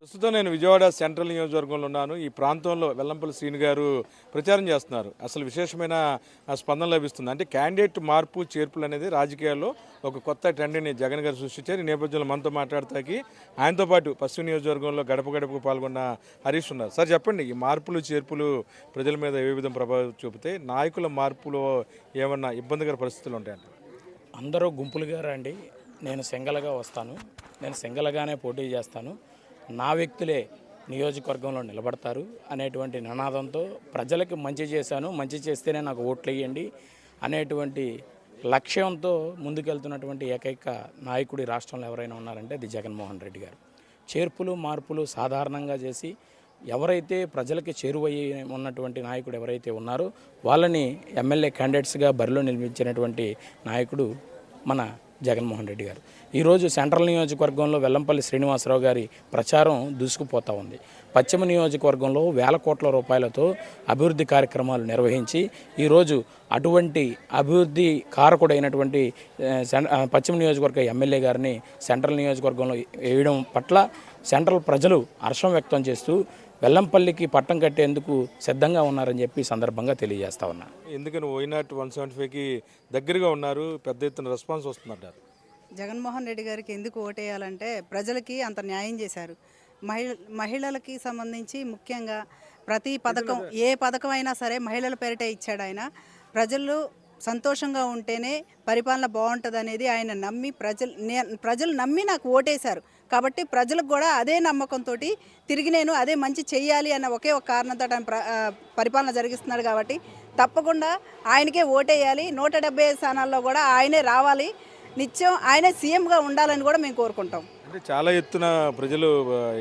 ప్రస్తుతం నేను విజయవాడ సెంట్రల్ నియోజకవర్గంలో ఉన్నాను. ఈ ప్రాంతంలో వెల్లంపల్లి శ్రీని గారు ప్రచారం చేస్తున్నారు. అసలు విశేషమైన స్పందన లభిస్తుంది. అంటే క్యాండిడేట్ మార్పు చేర్పులు అనేది రాజకీయాల్లో ఒక కొత్త ట్రెండ్ని జగన్ గారు సృష్టించారు. ఈ నేపథ్యంలో మనతో మాట్లాడతాకి ఆయనతో పాటు పశ్చిమ నియోజకవర్గంలో గడప గడపకు పాల్గొన్న హరీష్ ఉన్నారు. సార్ చెప్పండి ఈ మార్పులు చేర్పులు ప్రజల మీద ఏ విధంగా ప్రభావం చూపితే నాయకుల మార్పులో ఏమన్నా ఇబ్బందికర పరిస్థితులు ఉంటాయంట అందరూ గుంపులుగా రండి. నేను సింగల్గా వస్తాను. నేను సింగల్గానే పోటీ చేస్తాను. నా వ్యక్తులే నియోజకవర్గంలో నిలబడతారు అనేటువంటి నినాదంతో ప్రజలకు మంచి చేశాను. మంచి చేస్తేనే నాకు ఓట్లు వేయండి అనేటువంటి లక్ష్యంతో ముందుకెళ్తున్నటువంటి ఏకైక నాయకుడి రాష్ట్రంలో ఎవరైనా ఉన్నారంటే అది జగన్మోహన్ రెడ్డి గారు. చేర్పులు మార్పులు సాధారణంగా చేసి ఎవరైతే ప్రజలకి చేరువయ్యి ఉన్నటువంటి నాయకుడు ఎవరైతే ఉన్నారో వాళ్ళని ఎమ్మెల్యే క్యాండిడేట్స్గా బరిలో నిలిపించినటువంటి నాయకుడు మన జగన్మోహన్ రెడ్డి గారు. ఈరోజు సెంట్రల్ నియోజకవర్గంలో వెల్లంపల్లి శ్రీనివాసరావు గారి ప్రచారం దూసుకుపోతూ ఉంది. పశ్చిమ నియోజకవర్గంలో వేల కోట్ల రూపాయలతో అభివృద్ధి కార్యక్రమాలు నిర్వహించి ఈరోజు అటువంటి అభివృద్ధి కారకుడైనటువంటి పశ్చిమ నియోజకవర్గ ఎమ్మెల్యే గారిని సెంట్రల్ నియోజకవర్గంలో వేయడం పట్ల సెంట్రల్ ప్రజలు హర్షం వ్యక్తం చేస్తూ వెల్లంపల్లికి పట్టం కట్టేందుకు సిద్ధంగా ఉన్నారని చెప్పి ఈ సందర్భంగా తెలియజేస్తా ఉన్నా. ఎందుకని వైనాట్ వన్ సెవెంటీ ఫైవ్కి దగ్గరగా ఉన్నారు పెద్ద ఎత్తున రెస్పాన్స్ వస్తుందంటారు జగన్మోహన్ రెడ్డి గారికి ఎందుకు ఓటేయాలంటే ప్రజలకి అంత న్యాయం చేశారు. మహిళ మహిళలకి సంబంధించి ముఖ్యంగా ప్రతి పథకం ఏ పథకం అయినా సరే మహిళల పేరిటే ఇచ్చాడు ఆయన. ప్రజలు సంతోషంగా ఉంటేనే పరిపాలన బాగుంటుంది అనేది ఆయన నమ్మి ప్రజలు ప్రజలు నమ్మి నాకు ఓటేశారు. కాబట్టి ప్రజలకు కూడా అదే నమ్మకంతో తిరిగి నేను అదే మంచి చెయ్యాలి అన్న ఒకే ఒక కారణంతో ఆయన పరిపాలన జరిగిస్తున్నాడు కాబట్టి తప్పకుండా ఆయనకే ఓటేయాలి. నూట డెబ్బై స్థానాల్లో కూడా ఆయనే రావాలి. నిత్యం ఆయనే సీఎంగా ఉండాలని కూడా మేము కోరుకుంటాం. అంటే చాలా ఎత్తున ప్రజలు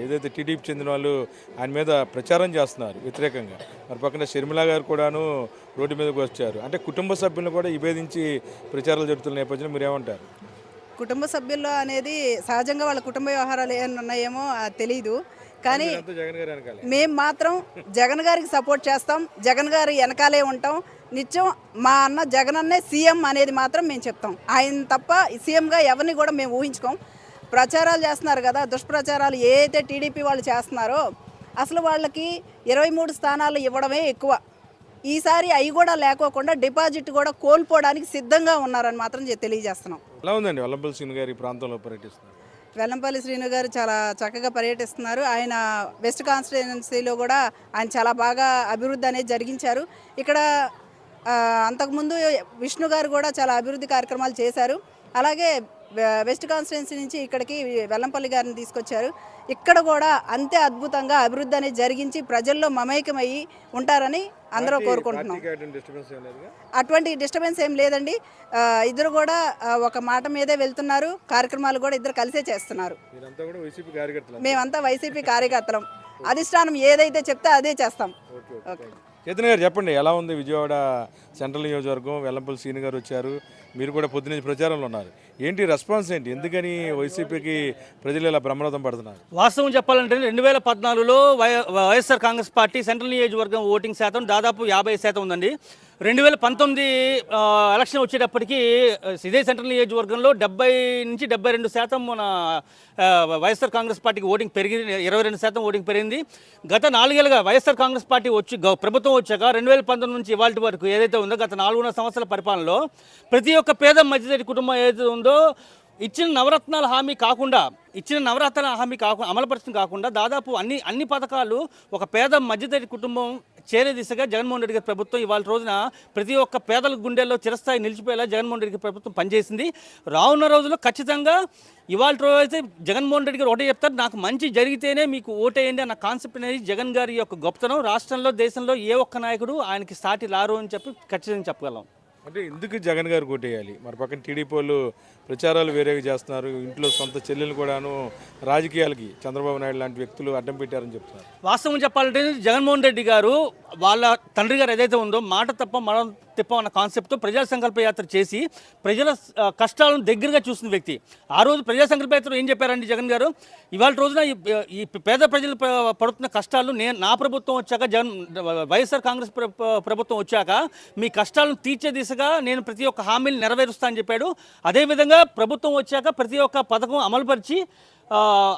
ఏదైతే టీడీపీ చెందిన వాళ్ళు ఆయన మీద ప్రచారం చేస్తున్నారు వ్యతిరేకంగా. మరి పక్కన షర్మిల గారు కూడాను రోడ్డు మీదకి వచ్చారు. అంటే కుటుంబ సభ్యులను కూడా విభేదించి ప్రచారాలు జరుగుతున్న నేపథ్యంలో మీరు ఏమంటారు కుటుంబ సభ్యుల్లో అనేది సహజంగా వాళ్ళ కుటుంబ వ్యవహారాలు ఏమైనా ఉన్నాయేమో ఆ, తెలీదు. కానీ మేము మాత్రం జగన్ గారికి సపోర్ట్ చేస్తాం జగన్ గారి వెనకాలే ఉంటాం. నిత్యం మా అన్న జగన్ అన్నే సీఎం అనేది మాత్రం మేము చెప్తాం. ఆయన తప్ప సీఎంగా ఎవరిని కూడా మేము ఊహించుకోం. ప్రచారాలు చేస్తున్నారు కదా దుష్ప్రచారాలు ఏ అయితే టీడీపీ వాళ్ళు చేస్తున్నారో అసలు వాళ్ళకి ఇరవై మూడు స్థానాలు ఇవ్వడమే ఎక్కువ. ఈసారి అవి కూడా లేకోకుండా డిపాజిట్ కూడా కోల్పోవడానికి సిద్ధంగా ఉన్నారని మాత్రం తెలియజేస్తున్నాం. ఎలా ఉందండి గారు ఈ ప్రాంతంలో పర్యటిస్తున్నారు? వెల్లంపల్లి శ్రీను గారు చాలా చక్కగా పర్యటిస్తున్నారు. ఆయన వెస్ట్ కాన్స్టిట్యున్సీలో కూడా ఆయన చాలా బాగా అభివృద్ధి అనేది జరిగించారు. ఇక్కడ అంతకుముందు విష్ణు గారు కూడా చాలా అభివృద్ధి కార్యక్రమాలు చేశారు. అలాగే వెస్ట్ కాన్స్టిట్యున్సీ నుంచి ఇక్కడికి వెల్లంపల్లి గారిని తీసుకొచ్చారు. ఇక్కడ కూడా అంతే అద్భుతంగా అభివృద్ధి అనేది జరిగించి ప్రజల్లో మమేకమయ్యి ఉంటారని అందరూ కోరుకుంటున్నాం. అటువంటి డిస్టర్బెన్స్ ఏం లేదండి. ఇద్దరు కూడా ఒక మాట మీదే వెళ్తున్నారు. కార్యక్రమాలు కూడా ఇద్దరు కలిసే చేస్తున్నారు. మేమంతా వైసీపీ కార్యకర్తలం. అధిష్టానం ఏదైతే చెప్తే అదే చేస్తాం. ఓకే చేతన్ గారు చెప్పండి ఎలా ఉంది విజయవాడ సెంట్రల్ నియోజకవర్గం? వెల్లంపల్లి సీని గారు వచ్చారు మీరు కూడా పొద్దున్నే ప్రచారంలో ఉన్నారు. ఏంటి రెస్పాన్స్ ఏంటి? ఎందుకని వైసీపీకి ప్రజలు ఇలా బ్రహ్మరథం పడుతున్నారు? వాస్తవం చెప్పాలంటే రెండు వేల పద్నాలుగులో Y YSR Congress party central నియోజకవర్గం ఓటింగ్ శాతం దాదాపు యాభై శాతం ఉందండి. రెండు వేల పంతొమ్మిది ఎలక్షన్ వచ్చేటప్పటికి ఇదే సెంట్రల్ నియోజకవర్గంలో డెబ్బై నుంచి డెబ్బై రెండు శాతం మన వైఎస్ఆర్ కాంగ్రెస్ పార్టీకి ఓటింగ్ పెరిగింది. ఇరవై రెండు శాతం ఓటింగ్ పెరిగింది. గత నాలుగేళ్ళుగా వైఎస్ఆర్ కాంగ్రెస్ పార్టీ వచ్చి ప్రభుత్వం వచ్చాక రెండు వేల పంతొమ్మిది నుంచి ఇవాళ వరకు ఏదైతే ఉందో గత నాలుగున్నర సంవత్సరాల పరిపాలనలో ప్రతి ఒక్క పేద మధ్యతరగతి కుటుంబం ఏదైతే ఉందో ఇచ్చిన నవరత్నాల హామీ కాకుండా ఇచ్చిన నవరత్నాల హామీ కాకుండా అమలుపరచడం కాకుండా దాదాపు అన్ని అన్ని పథకాలు ఒక పేద మధ్యతరగతి కుటుంబం చేరే దిశగా జగన్మోహన్ రెడ్డి గారి ప్రభుత్వం ఇవాళ రోజున ప్రతి ఒక్క పేదల గుండెల్లో చిరస్థాయి నిలిచిపోయేలా జగన్మోహన్ రెడ్డి ప్రభుత్వం పనిచేసింది. రానున్న రోజుల్లో ఖచ్చితంగా ఇవాళ రోజు అయితే జగన్మోహన్ రెడ్డి గారు ఒకటే చెప్తారు నాకు మంచి జరిగితేనే మీకు ఓటేయండి అన్న కాన్సెప్ట్ అనేది జగన్ గారి యొక్క గొప్పతనం. రాష్ట్రంలో దేశంలో ఏ ఒక్క నాయకుడు ఆయనకి సాటి లారు అని చెప్పి ఖచ్చితంగా చెప్పగలం. అంటే ఎందుకు జగన్ గారు కొట్టేయాలి? మరి పక్కన టీడీపీ వాళ్ళు ప్రచారాలు వేరేగా చేస్తున్నారు. ఇంట్లో సొంత చెల్లెలు కూడాను రాజకీయాలకి చంద్రబాబు నాయుడు లాంటి వ్యక్తులు అడ్డం పెట్టారని చెప్తున్నారు. వాస్తవం చెప్పాలంటే జగన్మోహన్ రెడ్డి గారు వాళ్ళ తండ్రి గారు ఏదైతే ఉందో మాట తప్ప మనం తిప్ప అన్న కాన్సెప్ట్తో ప్రజా సంకల్ప యాత్ర చేసి ప్రజల కష్టాలను దగ్గరగా చూసిన వ్యక్తి. ఆ రోజు ప్రజా సంకల్ప యాత్ర ఏం చెప్పారండి జగన్ గారు? ఇవాళ రోజున ఈ- ఈ పేద ప్రజలు ప- పడుతున్న కష్టాలు నేను నా ప్రభుత్వం వచ్చాక జగన్ వైఎస్ఆర్ కాంగ్రెస్ ప్రభుత్వం వచ్చాక మీ కష్టాలను తీర్చే దిశగా నేను ప్రతి ఒక్క హామీలు నెరవేరుస్తా అని చెప్పాడు. అదేవిధంగా ప్రభుత్వం వచ్చాక ప్రతి ఒక్క పథకం అమలుపరిచి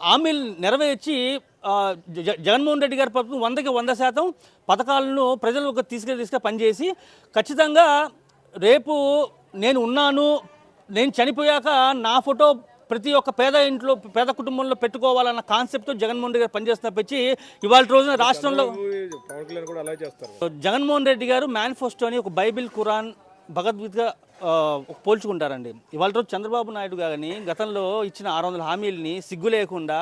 హామీలు నెరవేర్చి జగన్మోహన్ రెడ్డి గారి ప్రభుత్వం వందకి వంద శాతం పథకాలను ప్రజలకు తీసుకెళ్ళి తీసుకెళ్ళి పనిచేసి ఖచ్చితంగా రేపు నేను ఉన్నాను నేను చనిపోయాక నా ఫోటో ప్రతి ఒక్క పేద ఇంట్లో పేద కుటుంబంలో పెట్టుకోవాలన్న కాన్సెప్ట్ జగన్మోహన్ రెడ్డి గారు పనిచేస్తున్న పెంచి ఇవాళ రోజున రాష్ట్రంలో జగన్మోహన్ రెడ్డి గారు మేనిఫెస్టోని ఒక బైబిల్ ఖురాన్ భగవద్గీత పోల్చుకుంటారండి. ఇవాళ రోజు చంద్రబాబు నాయుడు గారిని గతంలో ఇచ్చిన ఆరు వందల హామీలని సిగ్గు లేకుండా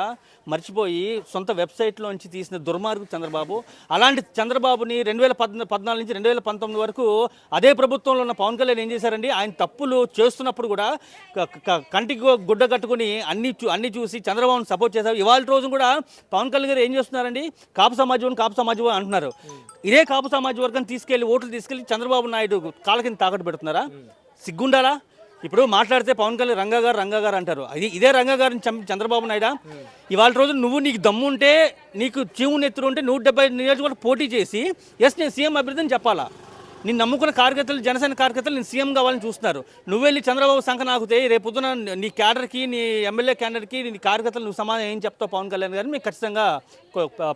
మర్చిపోయి సొంత వెబ్సైట్లోంచి తీసిన దుర్మార్గు చంద్రబాబు అలాంటి చంద్రబాబుని రెండు వేల పద్ పద్నాలుగు నుంచి రెండు వేల పంతొమ్మిది వరకు అదే ప్రభుత్వంలో ఉన్న పవన్ కళ్యాణ్ ఏం చేశారండి? ఆయన తప్పులు చేస్తున్నప్పుడు కూడా కంటికి గుడ్డ కట్టుకుని అన్ని చూ అన్ని చూసి చంద్రబాబును సపోర్ట్ చేశారు. ఇవాళ రోజు కూడా పవన్ కళ్యాణ్ గారు ఏం చేస్తున్నారండి? కాపు సమాజం కాపు సమాజం అంటున్నారు. ఇదే కాపు సమాజ వర్గం తీసుకెళ్ళి ఓట్లు తీసుకెళ్ళి చంద్రబాబు నాయుడు కాళ్ళ కింద తాకట్టు పెడుతున్నారా? సిగ్గుండాలా? ఇప్పుడు మాట్లాడితే పవన్ కళ్యాణ్ రంగా గారు రంగా గారు అంటారు. అది ఇదే రంగా గారిని చంద్రబాబు నాయుడా? ఇవాళ రోజు నువ్వు నీకు దమ్ము ఉంటే నీకు చీము నెత్తురు ఉంటే నూట డెబ్బై నియోజకవర్గం పోటీ చేసి ఎస్ నేను సీఎం అభ్యర్థిని చెప్పాలా? నేను నమ్ముకున్న కార్యకర్తలు జనసేన కార్యకర్తలు నేను సీఎం కావాలని చూస్తున్నారు. నువ్వు వెళ్ళి చంద్రబాబు సంఖ నాకుతే రేపు పొద్దున నీ క్యాడర్కి నీ ఎమ్మెల్యే క్యాండిడేట్కి నీ కార్యకర్తలు నువ్వు సమాధానం ఏం చెప్తావు పవన్ కళ్యాణ్ గారిని? మేము ఖచ్చితంగా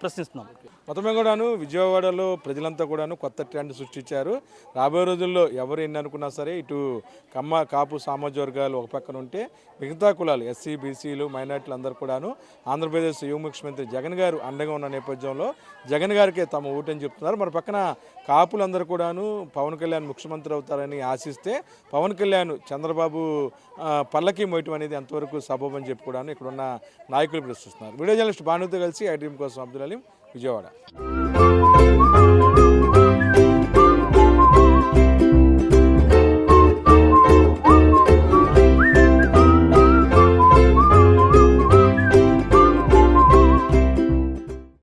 ప్రశ్నిస్తున్నాం. మొత్తమే కూడాను విజయవాడలో ప్రజలంతా కూడాను కొత్త ట్రెండ్ సృష్టించారు. రాబోయే రోజుల్లో ఎవరు ఎన్ని అనుకున్నా సరే ఇటు కమ్మ కాపు సామాజిక వర్గాలు ఒక పక్కన ఉంటే మిగతా కులాలు ఎస్సీ బీసీలు మైనార్టీలు అందరూ కూడాను ఆంధ్రప్రదేశ్ యువ ముఖ్యమంత్రి జగన్ గారు అండగా ఉన్న నేపథ్యంలో జగన్ గారికే తమ ఓటని చెప్తున్నారు. మరి పక్కన కాపులందరూ కూడాను పవన్ కళ్యాణ్ ముఖ్యమంత్రి అవుతారని ఆశిస్తే పవన్ కళ్యాణ్ చంద్రబాబు పల్లకి మోయటం అనేది ఎంతవరకు సబబని చెప్పి కూడాను ఇక్కడున్న నాయకులు ప్రశ్నిస్తున్నారు. వీడియో జర్నలిస్ట్ భానుతో కలిసి ఐ కోసం అబ్దుల్ అలీం విజయవాడ